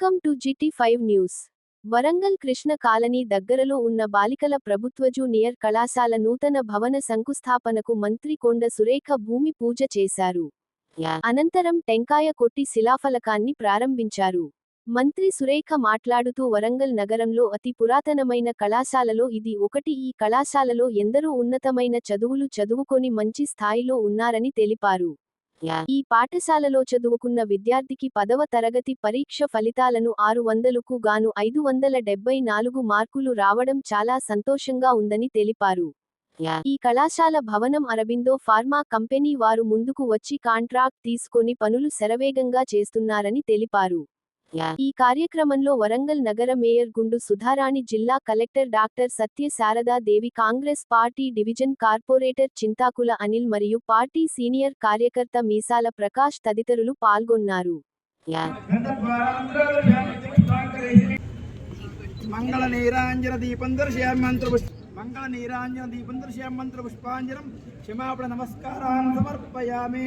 Welcome to GT five news. Warangal Krishna colony దగ్గరలో ఉన్న బాలికల ప్రభుత్వ జూనియర్ కళాశాల నూతన భవన శంకుస్థాపనకు మంత్రి కొండ సురేఖ భూమి పూజ చేశారు. అనంతరం టెంకాయ కొట్టి శిలాఫలకాన్ని ప్రారంభించారు. మంత్రి సురేఖ మాట్లాడుతూ వరంగల్ నగరంలో అతి పురాతనమైన కళాశాలలో ఇది ఒకటి. ఈ కళాశాలలో ఎందరో ఉన్నతమైన చదువులు చదువుకొని మంచి స్థాయిలో ఉన్నారని తెలిపారు. ఈ పాఠశాలలో చదువుకున్న విద్యార్థికి పదవ తరగతి పరీక్ష ఫలితాలను ఆరు వందలకు గాను ఐదు వందల డెబ్బై నాలుగు మార్కులు రావడం చాలా సంతోషంగా ఉందని తెలిపారు. ఈ కళాశాల భవనం అరబిందో ఫార్మా కంపెనీ వారు ముందుకు వచ్చి కాంట్రాక్ట్ తీసుకొని పనులు శరవేగంగా చేస్తున్నారని తెలిపారు. ఈ కార్యక్రమంలో వరంగల్ నగర మేయర్ గుండు సుధారాణి జిల్లా collector doctor Satya Sharadadevi Congress party division corporator Chinthakula Anil మరియు పార్టీ సీనియర్ కార్యకర్త మీసాల ప్రకాష్ తదితరులు పాల్గొన్నారు. మంగళ నీరాంజన దీపం మంగళ నీరాంజన దీపం పుష్పాంజనం క్షమాపణ నమస్కారాన్ని సమర్పయామి.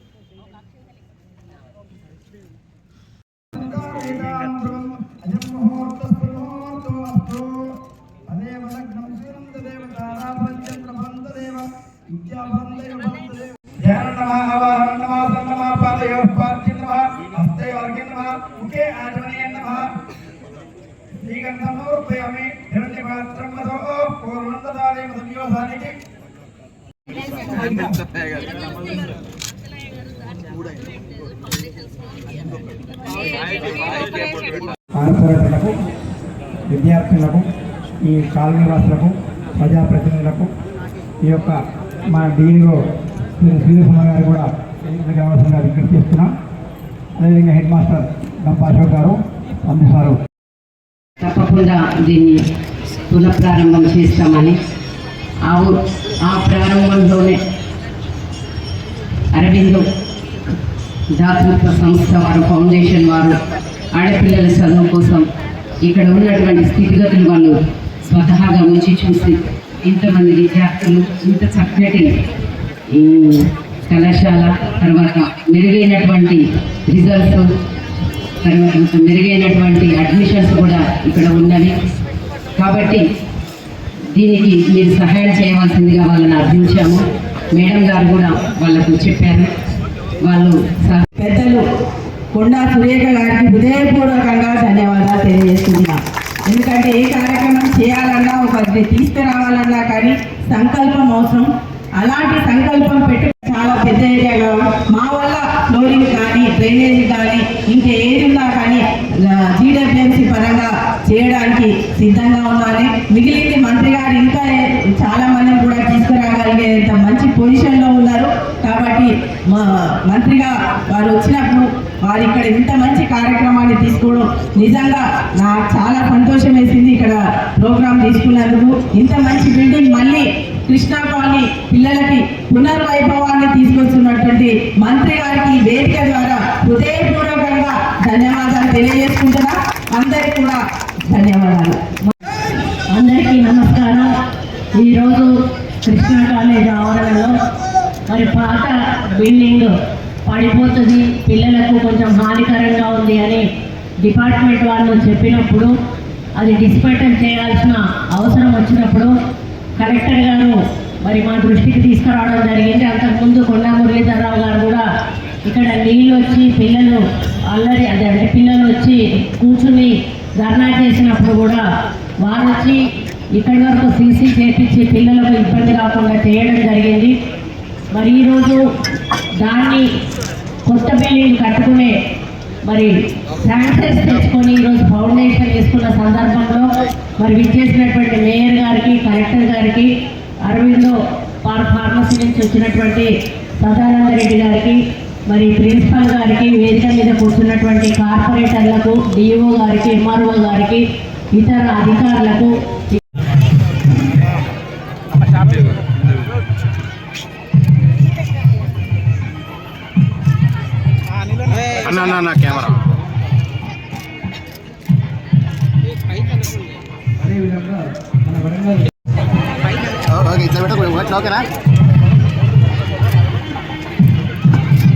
అశోక్ ఇట్రా. క్షమాపణ నమస్కారాన్ని సమర్పయామి కార్పొరేటర్లకు విద్యార్థులకు ఈ కాలనీ వాసులకు ప్రజాప్రతినిధులకు ఈ యొక్క మా డీఈఓ శ్రీ గారు కూడా కావాల్సిందిగా విజ్ఞప్తి చేస్తున్నాం. అదేవిధంగా హెడ్ మాస్టర్ డంపా అశోక్ గారు పంపిస్తారు తప్పకుండా దీన్ని పునఃప్రారంభం చేస్తామని. ఆ ఆ ప్రారంభంలోనే అరవిందో దాతృత్వ సంస్థ వారు ఫౌండేషన్ వారు ఆడపిల్లల చదువు కోసం ఇక్కడ ఉన్నటువంటి స్థితిగతులు వాళ్ళు స్వతహాగా ఉంచి చూసి ఇంతమంది విద్యార్థులు ఇంత చక్కటి ఈ కళాశాల తర్వాత మెరుగైనటువంటి రిజల్ట్స్ తర్వాత మెరుగైనటువంటి అడ్మిషన్స్ కూడా ఇక్కడ ఉన్నవి. కాబట్టి దీనికి మీరు సహాయం చేయవలసిందిగా వాళ్ళని అర్థించాము మేడం గారు కూడా వాళ్ళకు చెప్పారు. వాళ్ళు సహ- పెద్దలు కొండా సురేఖ గారికి హృదయపూర్వకంగా ధన్యవాదాలు తెలియజేస్తున్నాం. ఎందుకంటే ఏ కార్యక్రమం చేయాలన్నా ఒక తీసుకురావాలన్నా కానీ సంకల్పం అవసరం. అలాంటి సంకల్పం పెట్టి చాలా పెద్ద ఏరియాగా మా వల్ల ఫ్లోరింగ్ కానీ డ్రైనేజ్ కానీ ఇంకా ఏది ఉన్నా కానీ జీడబ్ల్యూఎంసీ పరంగా చేయడానికి సిద్ధంగా ఉన్నాను మిగిలింది మంత్రి గారు ఇంకా చాలా మందిని కూడా తీసుకురాగలిగేంత మంచి పొజిషన్లో కాబట్టి మా మంత్రిగా వారు వచ్చినప్పుడు వారు ఇక్కడ ఇంత మంచి కార్యక్రమాన్ని తీసుకోవడం నిజంగా నాకు చాలా సంతోషం వేసింది ఇక్కడ ప్రోగ్రాం తీసుకున్నందుకు. ఇంత మంచి బిల్డింగ్ మళ్ళీ కృష్ణా కాలనీ పిల్లలకి పునర్వైభవాన్ని తీసుకొస్తున్నటువంటి మంత్రి గారికి వేదిక ద్వారా హృదయపూర్వకంగా ధన్యవాదాలు తెలియజేసుకుంటున్నా. అందరికీ కూడా ధన్యవాదాలు. అందరికీ నమస్కారం. ఈరోజు కృష్ణా కాలేజ్ ఆవరణలో మరి పాత బిల్డింగ్ పడిపోతుంది. పిల్లలకు కొంచెం హానికరంగా ఉంది అని డిపార్ట్మెంట్ వాళ్ళు చెప్పినప్పుడు అది డిస్పెటల్ చేయాల్సిన అవసరం వచ్చినప్పుడు కలెక్టర్ గారు మరి మా దృష్టికి తీసుకురావడం జరిగింది. అంతకుముందు కొండా మురళీధరరావు గారు కూడా ఇక్కడ నీళ్ళు వచ్చి పిల్లలు అల్లరి అదే అంటే పిల్లలు వచ్చి కూర్చుని ధర్నా చేసినప్పుడు కూడా వారు వచ్చి ఇక్కడి వరకు సీసీ చేపించి పిల్లలకు ఇబ్బంది కాకుండా చేయడం జరిగింది. మరి ఈరోజు దాన్ని కొత్త బిల్డింగ్ కట్టుకునే మరి శాంక్షన్స్ తెచ్చుకొని ఈరోజు ఫౌండేషన్ వేసుకున్న సందర్భంలో మరి విచ్చేసినటువంటి మేయర్ గారికి కలెక్టర్ గారికి అరవిందో పార్ ఫార్మసీ నుంచి వచ్చినటువంటి సదానంద రెడ్డి గారికి మరి ప్రిన్సిపల్ గారికి వేదిక మీద కూర్చున్నటువంటి కార్పొరేటర్లకు డిఓ గారికి ఎంఆర్ఓ గారికి ఇతర అధికారులకు అదేవిధంగా మన వరంగల్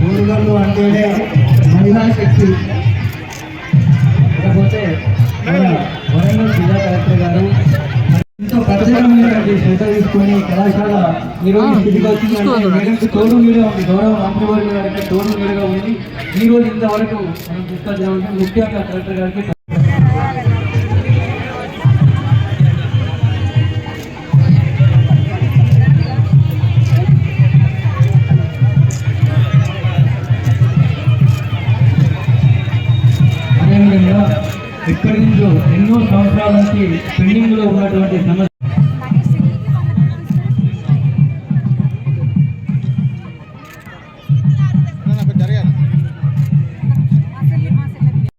ఊరుగల్లు అంటేనే మహిళా శక్తి. ఇకపోతే మన వరంగల్ జిల్లా కలెక్టర్ గారు ఎంతో ప్రత్యేకమైనటువంటి శ్రద్ధ తీసుకొని కళాశాల ఈరోజు స్థితికి వచ్చిందంటే మేడంకి తోడు మీద ఉంది గౌరవ మంత్రివర్గ గారికి తోడు మీదుగా ఉంది. ఈ రోజు ఇంతవరకు మనం ముఖ్యంగా కలెక్టర్ గారికి పెండింగ్లో ఉన్నటువంటి సమస్య